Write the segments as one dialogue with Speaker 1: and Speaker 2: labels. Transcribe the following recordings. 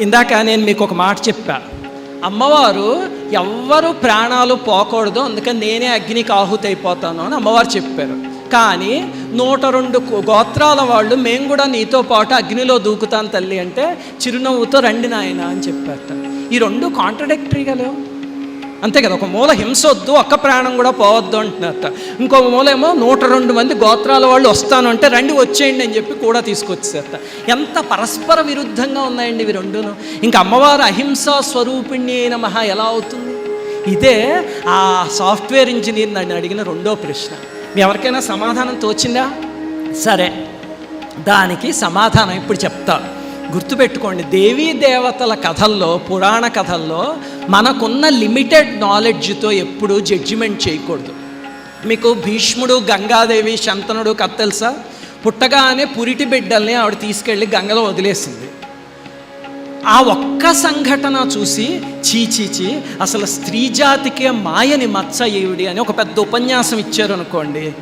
Speaker 1: ఇందాక నేను మీకు ఒక మాట చెప్పా. అమ్మవారు ఎవ్వరు ప్రాణాలు పోకూడదు అందుకని నేనే అగ్నికి ఆహుతి అయిపోతాను అని అమ్మవారు చెప్పారు. కానీ నూట రెండు గోత్రాల వాళ్ళు మేము కూడా నీతో పాటు అగ్నిలో దూకుతాను తల్లి అంటే చిరునవ్వుతో రండి నాయన అని చెప్పారట. ఈ రెండు కాంట్రడిక్టరీగా లేవు. అంతే కదా ఒక మూల హింస వద్దు ఒక్క ప్రాణం కూడా పోవద్దు అంటున్నారట. ఇంకో మూల ఏమో నూట రెండు మంది గోత్రాల వాళ్ళు వస్తాను అంటే రండి వచ్చేయండి అని చెప్పి కూడా తీసుకొచ్చేసారట ఎంత పరస్పర విరుద్ధంగా ఉన్నాయండి ఇవి రెండును. ఇంకా అమ్మవారు అహింసా స్వరూపిణి అయిన మహా ఎలా అవుతుంది? ఇదే ఆ సాఫ్ట్వేర్ ఇంజనీర్ నన్ను అడిగిన రెండో ప్రశ్న. మీ ఎవరికైనా సమాధానం తోచిందా? సరే దానికి సమాధానం ఇప్పుడు చెప్తా. గుర్తుపెట్టుకోండి దేవీ దేవతల కథల్లో పురాణ కథల్లో మనకున్న లిమిటెడ్ నాలెడ్జ్తో ఎప్పుడూ జడ్జిమెంట్ చేయకూడదు. మీకు భీష్ముడు గంగాదేవి శంతనుడు కథ తెలుసా? పుట్టగానే పురిటి బిడ్డల్ని ఆవిడ తీసుకెళ్ళి గంగలో వదిలేసింది. ఆ ఒక్క సంఘటన చూసి చీచీచి అసలు స్త్రీ జాతికే మాయని మచ్చ ఏవిడి అని ఒక పెద్ద ఉపన్యాసం ఇచ్చారు అనుకోండి.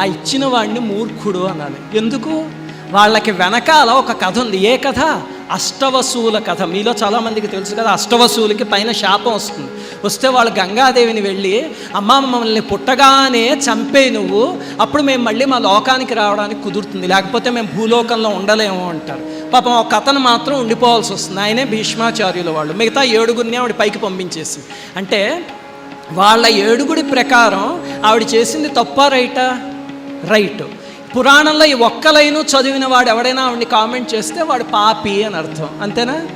Speaker 1: ఆ ఇచ్చిన వాడిని మూర్ఖుడు అనాలి. ఎందుకు? వాళ్ళకి వెనకాల ఒక కథ ఉంది. ఏ కథ? అష్టవసువుల కథ. మీలో చాలామందికి తెలుసు కదా అష్టవసువులకి పైన శాపం వస్తుంది. వస్తే వాళ్ళు గంగాదేవిని వెళ్ళి అమ్మ మమ్మల్ని పుట్టగానే చంపే నువ్వు అప్పుడు మేము మళ్ళీ మా లోకానికి రావడానికి కుదురుతుంది. లేకపోతే మేము భూలోకంలో ఉండలేము అంటారు. పాపం ఒక కథను మాత్రం ఉండిపోవాల్సి వస్తుంది. ఆయనే భీష్మాచార్యుల వాళ్ళు. మిగతా ఏడుగురిని ఆవిడ పైకి పంపించేసి. అంటే వాళ్ళ ఏడుగుడి ప్రకారం ఆవిడ చేసింది తప్ప రైటా? రైట్. పురాణంలో ఈ ఒక్క లైను చదివిన వాడు ఎవడైనా ఆవిడని కామెంట్ చేస్తే వాడు పాపి అని అర్థం. అంతేనా?